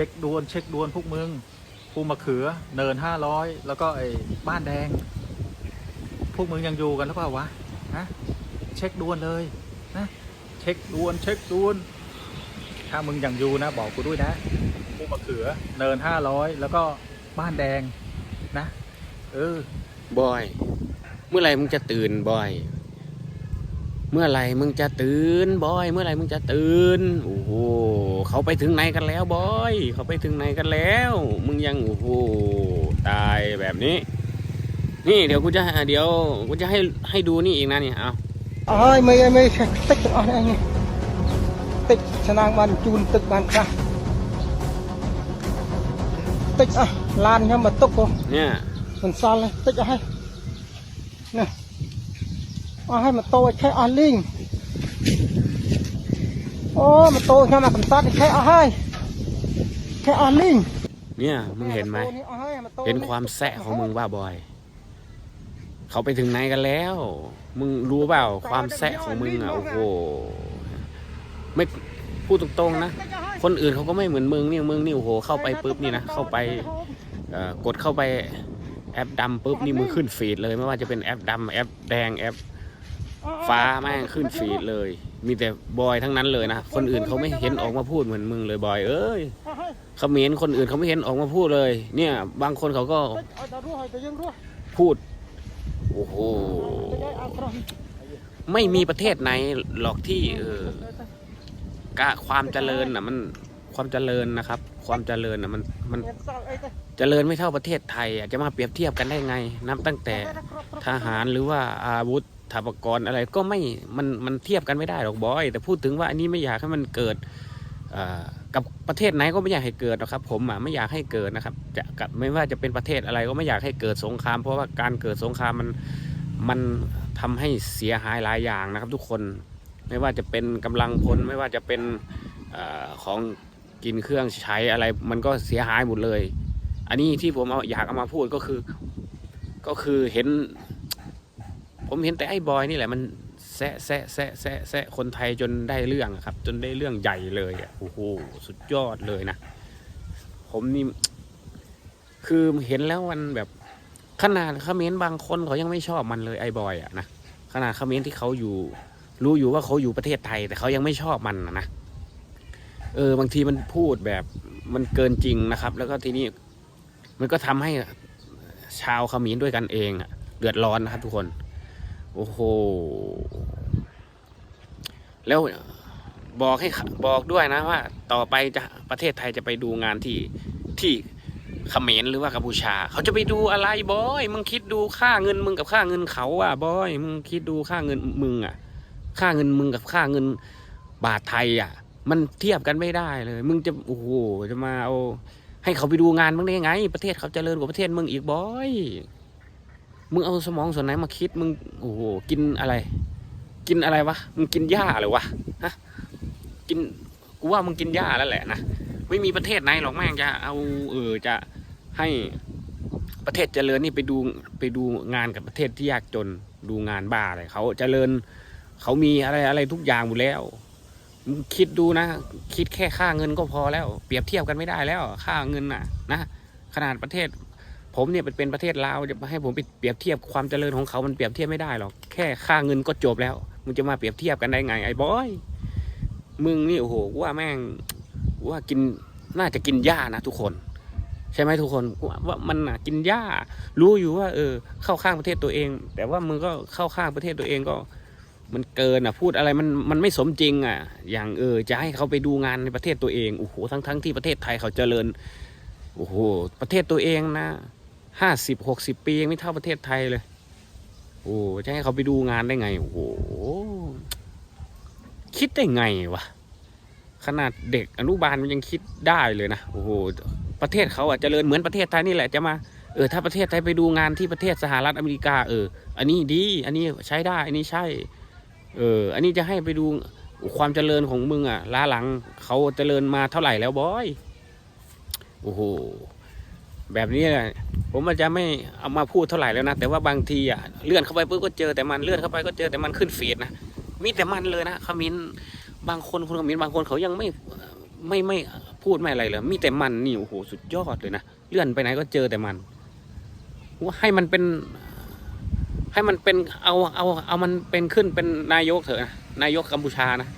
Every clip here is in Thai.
ช็คดวนเช็คดวนพวกมึงภูมะเขือเนินห้าร้อยแล้วก็ไอ้บ้านแดง พวกมึงยังอยู่กันหรือเปล่าวะฮะเช็คดวนเลยนะเช็คดวนเช็คดวนถ้ามึงยังอยู่นะบอกกูด้วยนะภูมะเขือเนินห้าร้อยแล้วก็บ้านแดงนะ เออบอย เมื่อไหร่มึงจะตื่นบอย เมื่อไหร่มึงจะตื่นบอย เมื่อไหร่มึงจะตื่นโอ้โห เขาไปถึงไหนกันแล้วบอยเขาไปถึงไหนกันแล้ว มึงยังโอ้โหตายแบบนี้ นี่เดี๋ยวกูจะเดี๋ยวกูจะให้ให้ดูนี่อีกนะนี่เอาอ๋อไม่ไม่ติ๊กอ๋อไงี้ติ๊กชนาะบันจูนตึกบันค่ะติ๊กอะลานเนี่ยมาตุกเนี่ยมันซ่อนเลยติ๊กอะให้เนี่ยอ๋อให้มันโตแค่ออนลิง อ้มันโตขึ้นมาคำตัดแค่เอาให้แค่อานิ่งเนี่ยมึงเห็นไหมเห็นความแสะของมึงว่าบอย เขาไปถึงไหนกันแล้ว มึงรู้เปล่าความแสะของมึงอะโอ้โหไม่พูดตรงๆนะคนอื่นเขาก็ไม่เหมือนมึงนี่มึงนี่โอ้โหเข้าไปปุ๊บนี่นะเข้าไปกดเข้าไปแอปดำปุ๊บนี่มึงขึ้นฟีดเลย ไม่ว่าจะเป็นแอปดำแอปแดงแอปฟ้าแม่งขึ้นฟีดเลย มีแต่บอยทั้งนั้นเลยนะ คนอื่นเขาไม่เห็นออกมาพูดเหมือนมึงเลยบอย เอ้ยเขมรคนอื่นเขาไม่เห็นออกมาพูดเลย เนี่ย บางคนเขาก็พูด โอ้โห ไม่มีประเทศไหนหรอกที่เออกะความเจริญอะมันความเจริญนะครับ ความเจริญอะมันมันเจริญไม่เท่าประเทศไทยอะจะมาเปรียบเทียบกันได้ไง นับตั้งแต่ทหารหรือว่าอาวุธ ถาปกรณ์อะไรก็ไม่มันมันเทียบกันไม่ได้หรอกบอย แต่พูดถึงว่าอันนี้ไม่อยากให้มันเกิดกับประเทศไหนก็ไม่อยากให้เกิดนะครับ ผมอะไม่อยากให้เกิดนะครับ จะกับไม่ว่าจะเป็นประเทศอะไรก็ไม่อยากให้เกิดสงคราม เพราะว่าการเกิดสงครามมันมันทำให้เสียหายหลายอย่างนะครับ ทุกคนไม่ว่าจะเป็นกำลังพลไม่ว่าจะเป็นออของกินเครื่องใช้อะไร มันก็เสียหายหมดเลย อันนี้ที่ผมเอาอยากเอามาพูดก็คือ ก็คือเห็น ผมเห็นแต่ไอ้บอยนี่แหละมันแซะแซะแซะแซะแซะคนไทยจนได้เรื่องครับ จนได้เรื่องใหญ่เลยอะโอ้โหสุดยอดเลยนะ ผมนี่ คือเห็นแล้วมันแบบขนาดคอมเขมรบางคนเขายังไม่ชอบมันเลยไอ้บอยอะนะขนาดคอมเขมรที่เขาอยู่ รู้อยู่ว่าเขาอยู่ประเทศไทย แต่เขายังไม่ชอบมันนะเออบางทีมันพูดแบบมันเกินจริงนะครับ แล้วก็ทีนี้มันก็ทำให้ชาวเขมรด้วยกันเองอะเดือดร้อนนะครับทุกคน โอ้โห แล้วบอกให้บอกด้วยนะว่า ต่อไปจะประเทศไทยจะไปดูงานที่ที่เขมรหรือว่ากัมพูชา เขาจะไปดูอะไรบอย มึงคิดดูค่าเงินมึงกับค่าเงินเขาอะบอย มึงคิดดูค่าเงินมึงอะ ค่าเงินมึงกับค่าเงินบาทไทยอะ มันเทียบกันไม่ได้เลย มึงจะโอ้โหจะมาเอาให้เขาไปดูงานมึงได้ยังไง ประเทศเขาเจริญกว่าประเทศมึงอีกบอย มึงเอาสมองส่วนไหนมาคิดมึงโอ้โหกินอะไร กินอะไรวะมึงกินหญ้าหรือวะฮะกินกูว่ามึงกินหญ้าแล้วแหละนะไม่มีประเทศไหนหรอกแม่งจะเอาเออจะให้ประเทศเจริญนี่ไปดูไปดูงานกับประเทศที่ยากจนดูงานบ้าอะไรเขาเจริญเขามีอะไรอะไรทุกอย่างหมดแล้วมึงคิดดูนะ คิดแค่ค่าเงินก็พอแล้ว เปรียบเทียบกันไม่ได้แล้ว ค่าเงินน่ะ นะ ขนาดประเทศ ผมเนี่ยเป็นประเทศลาวจะมาให้ผมไปเปรียบเทียบความเจริญของเขา มันเปรียบเทียบไม่ได้หรอก แค่ค่าเงินก็จบแล้ว มึงจะมาเปรียบเทียบกันได้ไงไอ้บอย มึงนี่โอ้โหว่าแม่งว่ากินน่าจะกินหญ้านะทุกคน ใช่ไหมทุกคนว่ามันน่ะกินหญ้า รู้อยู่ว่า เออ เข้าข้างประเทศตัวเอง แต่ว่ามึงก็เข้าข้างประเทศตัวเองก็ มันเกินอะ พูดอะไรมันมันไม่สมจริง อะ อย่างเออจะให้เขาไปดูงานในประเทศตัวเองโอ้โหทั้งทั้งที่ประเทศไทยเขาเจริญโอ้โหประเทศตัวเองนะ ห้าสิบหกสิบปียังไม่เท่าประเทศไทยเลย โอ้จะให้เขาไปดูงานได้ไง โอ้โห คิดได้ไงวะ ขนาดเด็กอนุบาลมันยังคิดได้เลยนะ โอ้โห ประเทศเขาอะเจริญเหมือนประเทศไทยนี่แหละจะมา เออ ถ้าประเทศไทยไปดูงานที่ประเทศสหรัฐอเมริกา เออ อันนี้ดี อันนี้ใช้ได้ อันนี้ใช่ เออ อันนี้จะให้ไปดูความเจริญของมึงอะล้าหลังเขาเจริญมาเท่าไหร่แล้วบอย โอ้โห แบบนี้แหละผมมันจะไม่เอามาพูดเท่าไหร่แล้วนะ แต่ว่าบางทีอะเลื่อนเข้าไปปุ๊บก็เจอแต่มันเลื่อนเข้าไปก็เจอแต่มันขึ้นฟีดนะมีแต่มันเลยนะขมิ้นบางคนคนขมิ้นบางคนเขายังไม่ไม่ไม่พูดไม่อะไรเลยมีแต่มันนี่โอ้โหสุดยอดเลยนะเลื่อนไปไหนก็เจอแต่มันว่าให้มันเป็น ให้มันเป็นเอาเอาเอามันเป็นขึ้นเป็นนายกเถอะนะนายกกัมพูชานะ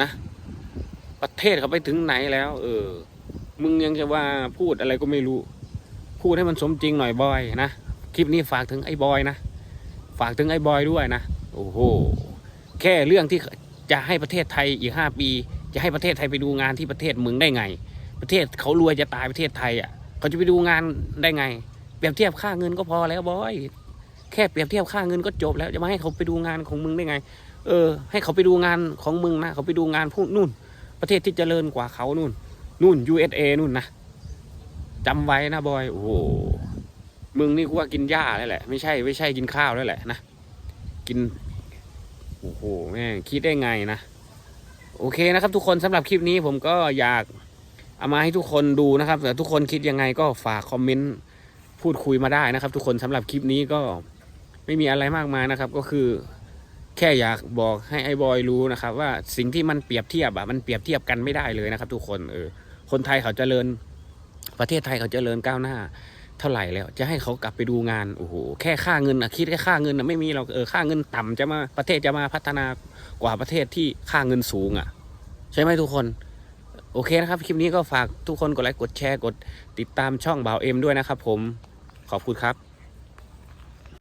นะ ประเทศเขาไปถึงไหนแล้ว เออ มึงยังจะว่าพูดอะไรก็ไม่รู้ พูดให้มันสมจริงหน่อยบอยนะ คลิปนี้ฝากถึงไอ้บอยนะ ฝากถึงไอ้บอยด้วยนะ โอ้โห แค่เรื่องที่จะให้ประเทศไทยอีกห้าปี จะให้ประเทศไทยไปดูงานที่ประเทศมึงได้ไง ประเทศเขารวยจะตายประเทศไทยอะ เขาจะไปดูงานได้ไง เปรียบเทียบค่าเงินก็พอแล้วบอย แค่เปรียบเทียบค่าเงินก็จบแล้ว จะมาให้เขาไปดูงานของมึงได้ไง เออ ให้เขาไปดูงานของมึงนะ เขาไปดูงานพวกนู่น ประเทศที่เจริญกว่าเขานู่น นู่น USA นู่นนะจำไว้นะบอย โอ้โห มึงนี่กูว่ากินหญ้าแล้วแหละ ไม่ใช่ไม่ใช่กินข้าวแล้วแหละนะ กิน โอ้โห แม่คิดได้ไงนะ โอเคนะครับ ทุกคนสำหรับคลิปนี้ผมก็อยากเอามาให้ทุกคนดูนะครับแต่ทุกคนคิดยังไงก็ฝากคอมเมนต์พูดคุยมาได้นะครับ ทุกคนสำหรับคลิปนี้ก็ไม่มีอะไรมากมายนะครับ ก็คือ แค่อยากบอกให้ไอ้บอยรู้นะครับว่าสิ่งที่มันเปรียบเทียบอะมันเปรียบเทียบกันไม่ได้เลยนะครับ ทุกคนเออคนไทยเขาเจริญ ประเทศไทยเขาเจริญก้าวหน้า เท่าไหร่แล้ว จะให้เขากลับไปดูงานโอ้โหแค่ค่าเงินอะคิดแค่ค่าเงินอะไม่มีหรอกเออค่าเงินต่ำจะมาประเทศจะมาพัฒนากว่าประเทศที่ค่าเงินสูงอะใช่ไหมทุกคนโอเคนะครับ คลิปนี้ก็ฝากทุกคนกดไลค์กดแชร์กดติดตามช่องบ่าวเอ็มด้วยนะครับผมขอบคุณครับ